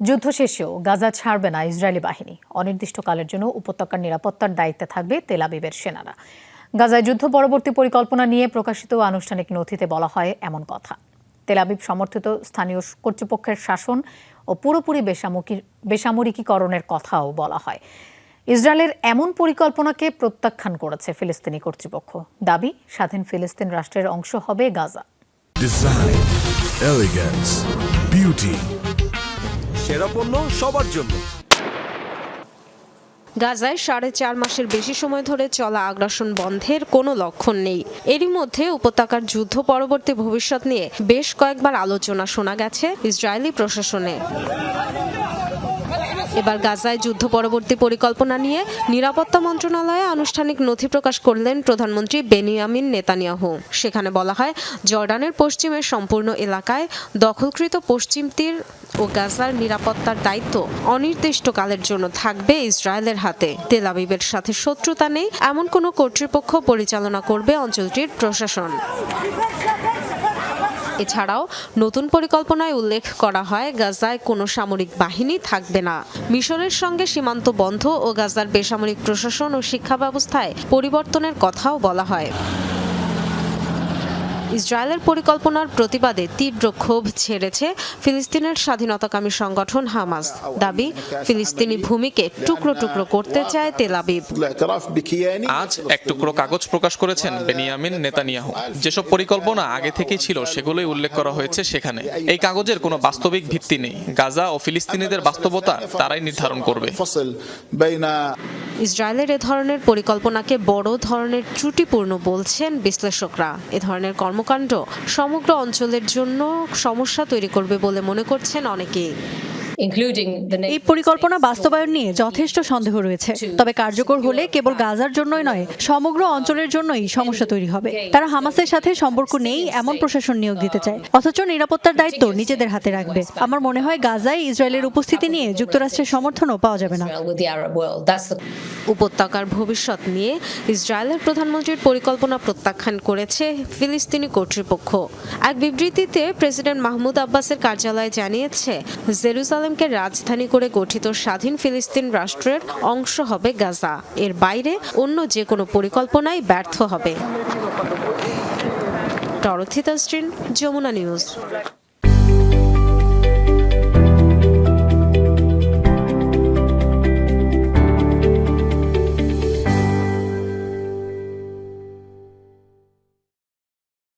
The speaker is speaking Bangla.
যুদ্ধ শেষেও গাজা ছাড়বে না ইসরায়েলি বাহিনী। অনির্দিষ্টকালের জন্য উপত্যকার নিরাপত্তার দায়িত্বে থাকবে তেলাবিবের সেনারা। গাজায় যুদ্ধ পরবর্তী পরিকল্পনা নিয়ে প্রকাশিত আনুষ্ঠানিক নথিতে বলা হয় এমন কথা। তেলাবিব সমর্থিত স্থানীয় কর্তৃপক্ষের শাসন ও পুরোপুরি বেসামরিক বেসামরিকীকরণের কথাও বলা হয়। ইসরায়েলের এমন পরিকল্পনাকে প্রত্যাখ্যান করেছে ফিলিস্তিনি কর্তৃপক্ষ। দাবি, স্বাধীন ফিলিস্তিন রাষ্ট্রের অংশ হবে গাজা. সেরা পণ্য সবার জন্য। গাজায় সাড়ে চার মাসের বেশি সময় ধরে চলা আগ্রাসন বন্ধের কোনো লক্ষণ নেই। এরই মধ্যে উপত্যকার যুদ্ধ পরবর্তী ভবিষ্যৎ নিয়ে বেশ কয়েকবার আলোচনা শোনা গেছে ইসরায়েলি প্রশাসনে। এবার গাজায় যুদ্ধ পরবর্তী পরিকল্পনা নিয়ে নিরাপত্তা মন্ত্রণালয়ে আনুষ্ঠানিক নথি প্রকাশ করলেন প্রধানমন্ত্রী বেনিয়ামিন নেতানিয়াহু। সেখানে বলা হয়, জর্ডানের পশ্চিমের সম্পূর্ণ এলাকায় দখলকৃত পশ্চিম তীর ও গাজার নিরাপত্তার দায়িত্ব অনির্দিষ্টকালের জন্য থাকবে ইসরায়েলের হাতে। তেল আবিবের সাথে শত্রুতা নেই, এমন কোনো কর্তৃপক্ষ পরিচালনা করবে অঞ্চলটির প্রশাসন। এছাড়াও নতুন পরিকল্পনায় উল্লেখ করা হয়, গাজায় কোনো সামরিক বাহিনী থাকবে না। মিশরের সঙ্গে সীমান্ত বন্ধ ও গাজার বেসামরিক প্রশাসন ও শিক্ষা ব্যবস্থায় পরিবর্তনের কথাও বলা হয়। ইসরায়েলের পরিকল্পনার প্রতিবাদে তীব্র ক্ষোভ ছেড়েছে ফিলিস্তিনের স্বাধীনতাকামী সংগঠন হামাস। দাবি, ফিলিস্তিনি ভূমিকে টুকরো টুকরো করতে চায় তেল আজ এক টুকরো কাগজ প্রকাশ করেছেন বেনিয়ামিন নেতানিয়াহু। যেসব পরিকল্পনা আগে থেকেই ছিল, সেগুলোই উল্লেখ করা হয়েছে সেখানে। এই কাগজের কোনো বাস্তবিক ভিত্তি নেই। গাজা ও ফিলিস্তিনিদের বাস্তবতা তারাই নির্ধারণ করবে। ইসরায়েলের এ ধরনের পরিকল্পনাকে বড় ধরনের ত্রুটিপূর্ণ বলছেন বিশ্লেষকরা। এ ধরনের কর্মকাণ্ড সমগ্র অঞ্চলের জন্য সমস্যা তৈরি করবে বলে মনে করছেন অনেকেই। এই পরিকল্পনা বাস্তবায়ন নিয়ে যথেষ্ট সন্দেহ রয়েছে। তবে কার্যকর হলে কেবল গাজার জন্যই নয় সমগ্র অঞ্চলের জন্যই সমস্যা তৈরি হবে। তারা হামাসের সাথে সম্পর্ক নেই এমন প্রশাসন নিয়োগ দিতে চায়। অথচ নিরাপত্তার দায়িত্ব নিজেদের হাতে রাখবে। আমার মনে হয় গাজায় ইসরায়েলের উপস্থিতি নিয়ে যুক্তরাষ্ট্রের সমর্থনও পাওয়া যাবে না। উপত্যকার ভবিষ্যৎ নিয়ে ইসরায়েলের প্রধানমন্ত্রীর পরিকল্পনা প্রত্যাখ্যান করেছে ফিলিস্তিনি কর্তৃপক্ষ। এক বিবৃতিতে প্রেসিডেন্ট মাহমুদ আব্বাসের কার্যালয় জানিয়েছে জেরুজালেমকে রাজধানী করে গঠিত স্বাধীন ফিলিস্তিন রাষ্ট্রের অংশ হবে গাজা। এর বাইরে অন্য যে কোনো পরিকল্পনাই ব্যর্থ হবে। টরথি তাসরিন, যমুনা নিউজ।